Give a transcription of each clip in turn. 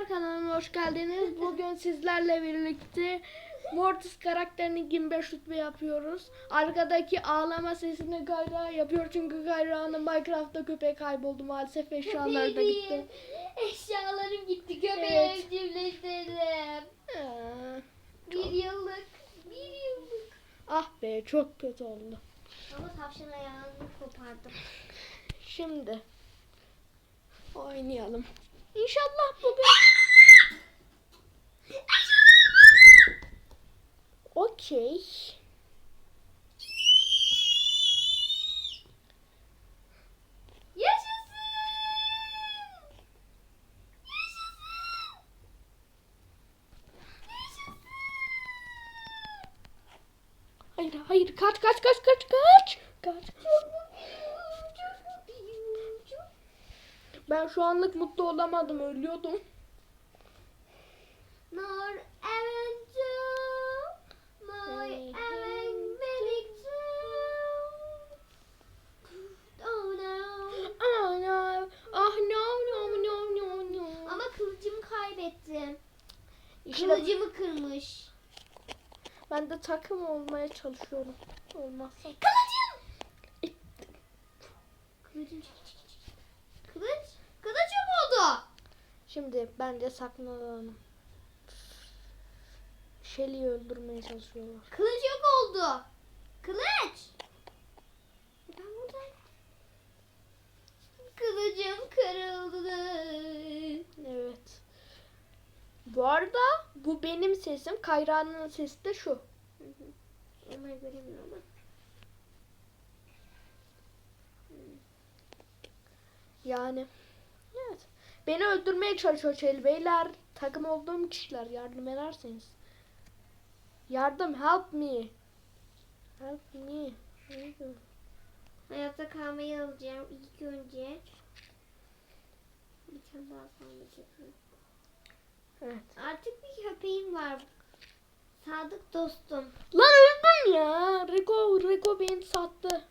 Arkadaşlar kanalıma hoş geldiniz. Bugün sizlerle birlikte Mortis karakterini 25 rütbe yapıyoruz. Arkadaki ağlama sesini Gayra yapıyor çünkü Gayra'nın Minecraft'ta köpeği kayboldu maalesef eşyaları da gitti. Eşyalarım gitti. Evet. Köpeği evcilleştirdim. Ee, Bir yıllık. Bir yıllık. ah be çok kötü oldu. Ama tavşan ayağını kopardım. Şimdi oynayalım. İnşallah bugün Okey. Hayır hayır kaç kaç kaç kaç kaç. Kaç. Ben şu anlık mutlu olamadım ölüyordum. Nor Eventu. My Even Medictu. Oh no. Ah no. Ah no no no no no. Ama kılıcımı kaybettim. Kılıcımı kırmış. ben de takım olmaya çalışıyorum. Olmazsa. Kılıcım! Kılıcım. Kılıç? Yok oldu. Şimdi bence saklanalım. Shelly'i öldürmeye çalışıyorlar. Kılıç yok oldu. Kılıç! Ben buradayım. Kılıcım kırıldı. Evet. Bu arada bu benim sesim. Kayra'nın sesi de şu. Onlar göremiyor ama. Yani. Evet. Beni öldürmeye çalışıyor Shelly beyler. Takım olduğum kişiler yardım ederseniz. Yardım help me. Help me. Hayatta kalmayı alacağım ilk önce. Bir tane daha sandık yapayım. Evet. Artık bir köpeğim var. Sadık dostum. Lan öldüm ya. Rico, Rico beni sattı.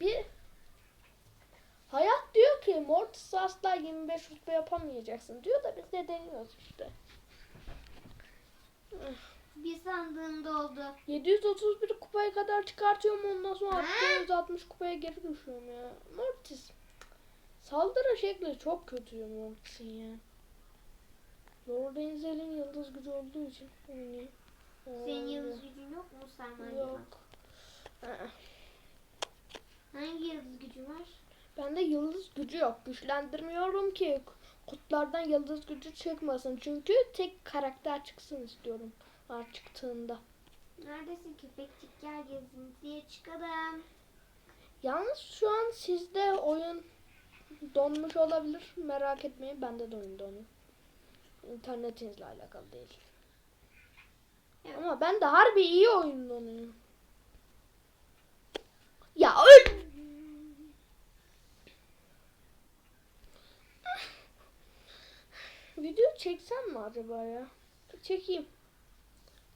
Bir Hayat diyor ki Mortis asla 25 rütbe yapamayacaksın diyor da biz de deniyoruz işte. Bir sandığım doldu. 731 kupaya kadar çıkartıyorum ondan sonra Ha? 660 kupaya geri düşüyorum ya. Mortis. Saldırı şekli çok kötü ya Mortis'in ya. Lord Enzel'in yıldız gücü olduğu için oynuyor. Senin yıldız gücün yok mu Sarman Yok. Aa, Hangi yıldız gücü var? Bende yıldız gücü yok. Güçlendirmiyorum ki kutlardan yıldız gücü çıkmasın. Çünkü tek karakter çıksın istiyorum. Var çıktığında. Neredesin köpekçik gel gezintiye çıkalım. Yalnız şu an sizde oyun donmuş olabilir. Merak etmeyin. Bende de oyun donuyor. İnternetinizle alakalı değil. Evet. Ama ben de harbi iyi oyun donuyor. Ya öl! Video çeksem mi acaba ya? Çekeyim.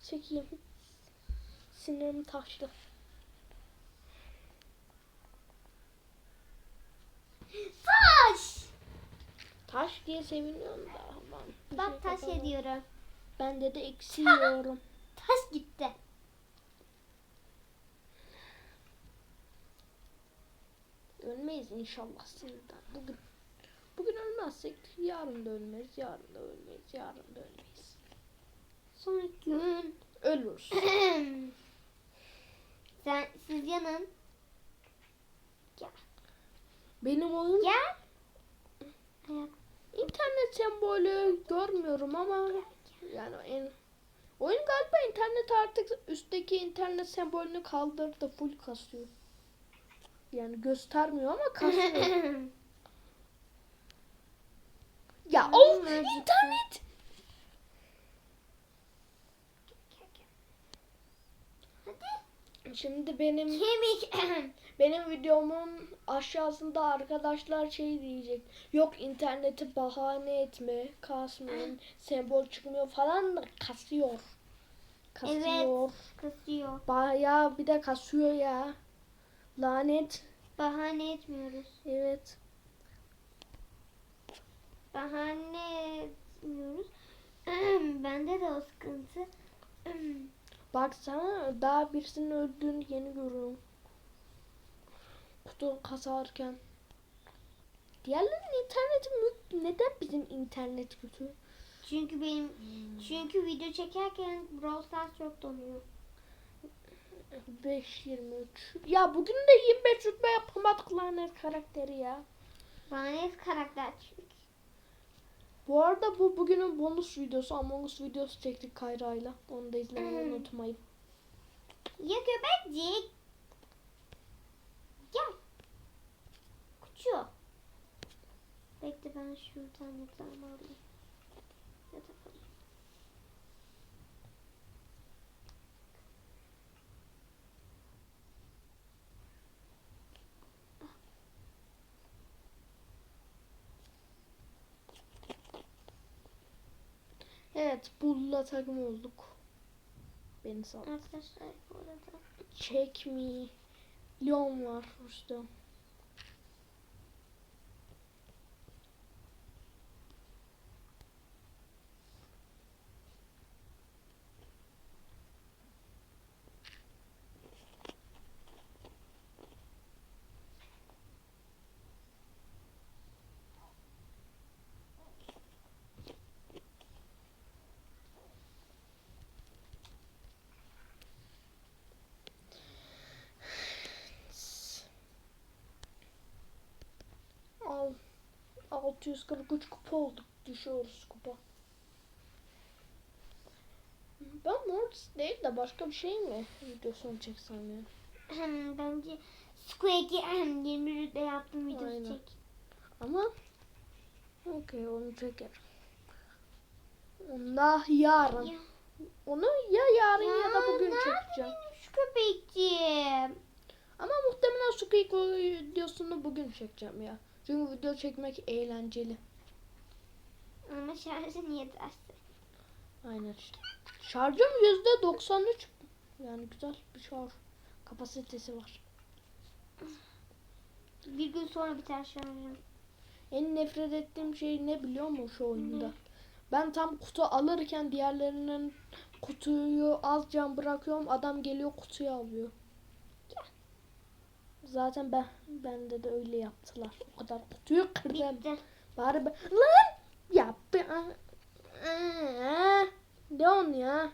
Çekeyim. Sinirim taştı. Taş! Taş diye seviniyorum da. Ben Bak şey taş yapamam. ediyorum. Bende de eksi yiyorum. Taş gitti. Ölmeyiz inşallah sizden. Bugün bugün ölmezsek yarın da ölmeyiz, yarın da ölmeyiz, yarın da ölmeyiz. Sonraki gün. Ölürüz. Sen, siz yanın. Benim oyun Gel. Ayak. internet sembolü görmüyorum ama yani en oyun galiba internet artık üstteki internet sembolünü kaldırdı full kasıyor. Yani göstermiyor ama kasıyor. Ya o Ay, acıktım. internet Şimdi benim Kemik. benim videomun aşağısında arkadaşlar şey diyecek. Yok interneti bahane etme, kasmayın, sembol çıkmıyor falan da kasıyor. Kasıyor. Kasıyor. Bayağı bir de kasıyor ya. Lanet. Bahane etmiyoruz. Evet. Bahane etmiyoruz. Bende de o sıkıntı. Baksana daha birisinin öldüğünü yeni görüyorum. Kutu kasarken. Diğerlerinin interneti mü- neden bizim internet kötü? Çünkü benim çünkü video çekerken Brawl Stars çok donuyor. 5.23. Ya bugün de 25 rütbe yapamadık lanet karakteri ya. Hep karakter. Bu arada bu bugünün bonus videosu. Among Us videosu çektik Kayra'yla. Onu da izlemeyi Hmm. unutmayın. Ya köpekcik. Gel. Kuçu. Bekle ben şuradan yatağımı alayım. Yatak alayım. Evet, Bull'la takım olduk. Beni sal. Arkadaşlar bu arada. Check me. Leon var işte. 643 kupa olduk. Düşüyoruz kupa. Ben Mortis değil de başka bir şey mi videosunu çeksem ya? Bence Squeak'i hem 20 rütbe yaptım videosu Aynen. çek. Ama okey onu çekerim. Onu da yarın. Ya, Onu ya yarın ya, da bugün çekeceğim. benim şu köpekciğim? Ama muhtemelen Squeak videosunu bugün çekeceğim ya. Çünkü video çekmek eğlenceli. Ama şarjı niye derse? Aynen işte. Şarjım yüzde 93. Yani güzel bir şarj kapasitesi var. Bir gün sonra biter şarjım. En nefret ettiğim şey ne biliyor musun şu oyunda? Ne? Ben tam kutu alırken diğerlerinin kutuyu can bırakıyorum. Adam geliyor kutuyu alıyor. Zaten ben bende de öyle yaptılar. O kadar kutuyu kırdım. Bitti. Bari ben... Lan! Ya ben... Leon ya.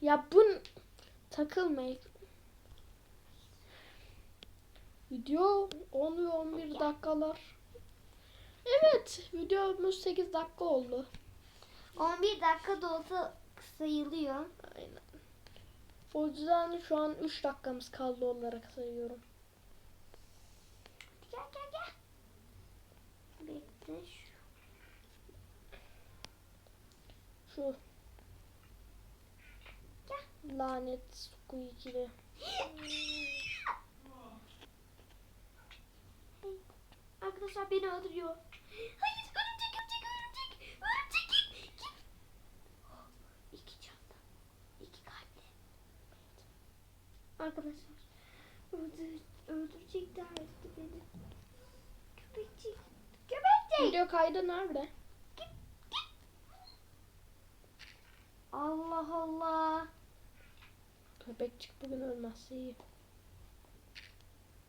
Ya bu takılmayın. Video 10 ve 11 dakikalar. Evet, videomuz 8 dakika oldu. 11 dakika da olsa sayılıyor. Aynen. O yüzden şu an 3 dakikamız kaldı olarak sayıyorum. Gel gel gel. Bekle şu. Şu lanet squeaky'li. Arkadaşlar beni öldürüyor. Hayır Arkadaşlar. Öldür, öldürecek derdi beni. Köpekçik. Köpekçik. Video kaydı nerede? Allah Allah. Köpekçik bugün ölmezse iyi.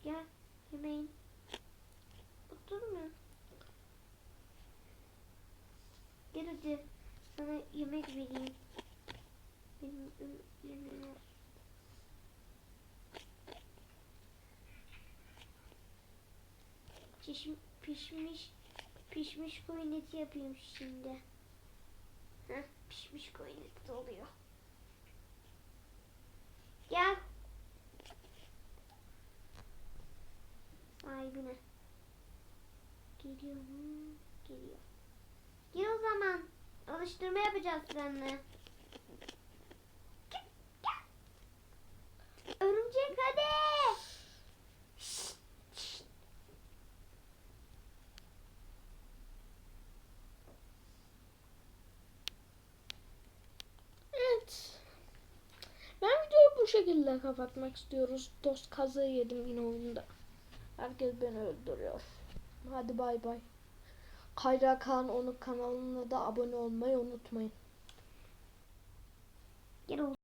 Gel yemeğin. Oturmuyor. Gel hadi. Sana yemek vereyim. Benim ı- yemeğim. Çişim, pişmiş pişmiş koyun eti yapayım şimdi. Heh, pişmiş koyun eti oluyor. Gel. Sahibine. Geliyor mu? Geliyor. Gel o zaman. Alıştırma yapacağız seninle. Gel, gel. Örümcek hadi. Evet. Ben videoyu bu şekilde kapatmak istiyoruz. Dost kazığı yedim yine oyunda. Herkes beni öldürüyor. Hadi bay bay. Kayra Kaan onun kanalına da abone olmayı unutmayın. Gel.